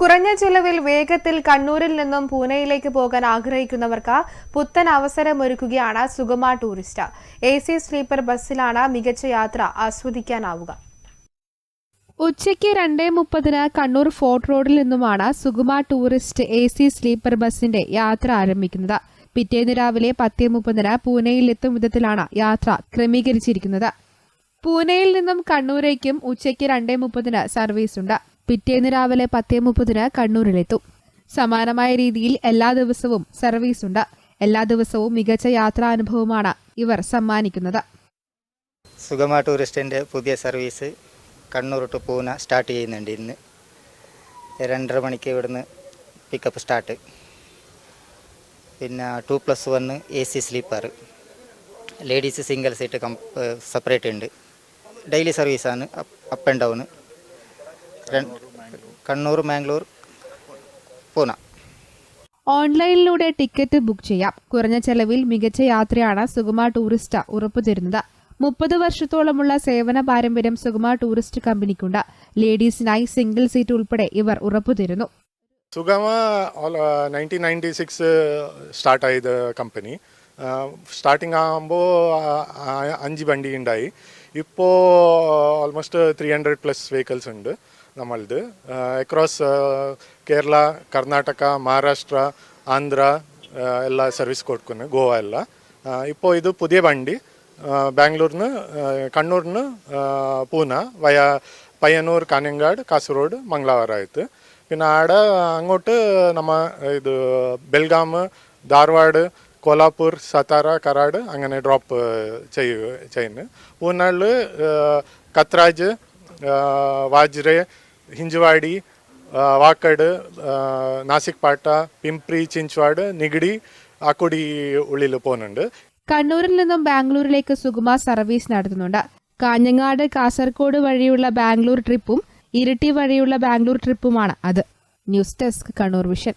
കുറഞ്ഞ ചെലവിൽ വേഗത്തിൽ കണ്ണൂരിൽ നിന്നും പൂനെയിലേക്ക് പോകാൻ ആഗ്രഹിക്കുന്നവർക്ക് പുത്തൻ അവസരമൊരുക്കുകയാണ് Sugama tourist. A C sleeper ബസ്സിലാണ് മികച്ച യാത്ര ആസ്വദിക്കാനാവുക. ഉച്ചയ്ക്ക് രണ്ടേ മുപ്പതിന് കണ്ണൂർ ഫോർട്ട് റോഡിൽ നിന്നുമാണ് Sugama tourist A C sleeper ബസിന്റെ യാത്ര ആരംഭിക്കുന്നത്. പിറ്റേന്ന് രാവിലെ പത്തേ മുപ്പതിന് പൂനെയിലെത്തും വിധത്തിലാണ് യാത്ര ക്രമീകരിച്ചിരിക്കുന്നത്. പൂനെയിൽ നിന്നും കണ്ണൂരേക്കും ഉച്ചയ്ക്ക് രണ്ടേ മുപ്പതിന് സർവീസുണ്ട്. പിറ്റേന്ന് രാവിലെ പത്തേ മുപ്പതിന് കണ്ണൂരിലെത്തും. സമാനമായ രീതിയിൽ എല്ലാ ദിവസവും സർവീസ് ഉണ്ട്. എല്ലാ ദിവസവും മികച്ച യാത്രാനുഭവമാണ് ഇവർ സമ്മാനിക്കുന്നത്. സുഗമ ടൂറിസ്റ്റിന്റെ പുതിയ service Kannur to Pune start ചെയ്യുന്നുണ്ട് ഇന്ന്. രണ്ടര മണിക്ക് ഇവിടുന്ന് പിക്കപ്പ് സ്റ്റാർട്ട് പിന്നെ two plus one A C sleeper. Ladies single seat cum separate ഉണ്ട്. ഡെയിലി സർവീസാണ് up and down Kannur Mangalore Pune. ഓൺലൈനിലൂടെ ടിക്കറ്റ് ബുക്ക് ചെയ്യാം. കുറഞ്ഞ ചെലവിൽ മികച്ച യാത്രയാണ് സുഗമ ടൂറിസ്റ്റ ഉറപ്പുതരുന്നത് മുപ്പത് വർഷത്തോളമുള്ള സേവന പാരമ്പര്യം സുഗമ ടൂറിസ്റ്റ് കമ്പനിക്കുണ്ട്. ലേഡീസിനായി സിംഗിൾ സീറ്റ് ഉൾപ്പെടെ ഇവർ ഉറപ്പുതരുന്നു Sugama nineteen ninety six start ആയത് കമ്പനി. സ്റ്റാർട്ടിംഗ് ആകുമ്പോൾ അഞ്ച് വണ്ടി ഉണ്ടായി. ഇപ്പോൾ almost three hundred plus vehicles ഉണ്ട് നമ്മളത് അക്രോസ് കേരള ಕರ್ನಾಟಕ ಮಹಾರಾಷ್ಟ್ರ ಆಂಧ್ರ ಎಲ್ಲ ಸರ್ವಿಸ್ ಕೊಡ್ಕೊಂಡು ಗೋವಾ ಎಲ್ಲ ഇപ്പോൾ ഇത് പുതിയ വണ്ടി ബാംഗ്ലൂരിന് കണ്ണൂരിന് പൂന വയ പയ്യന്നൂർ കാഞ്ഞങ്ങാട് കാസർഗോഡ് മംഗളവാരം ആയിട്ട് പിന്നെ ആടെ അങ്ങോട്ട് നമ്മ ഇത് ബെൽഗാം ധാർവാഡ് കോലാപൂർ സത്താര കരാട് അങ്ങനെ ഡ്രോപ്പ് ചെയ്യുക ചെയ്യുന്നു. ഊന്നാളിൽ കത്രാജ് വാജ്രെ ഹിഞ്ചുവാടി വാക്കട് നാസിക് പാട്ട പിംപ്രി ചിഞ്ച്വാഡ് നിഗടി ആക്കുടി ഉള്ളിൽ പോകുന്നുണ്ട് കണ്ണൂരിൽ നിന്നും ബാംഗ്ലൂരിലേക്ക് സുഗമ സർവീസ് നടത്തുന്നുണ്ട്. കാഞ്ഞങ്ങാട് കാസർഗോഡ് വഴിയുള്ള ബാംഗ്ലൂർ ട്രിപ്പും ഇരിട്ടി വഴിയുള്ള ബാംഗ്ലൂർ ട്രിപ്പുമാണ് അത്. News desk Kannur Vision.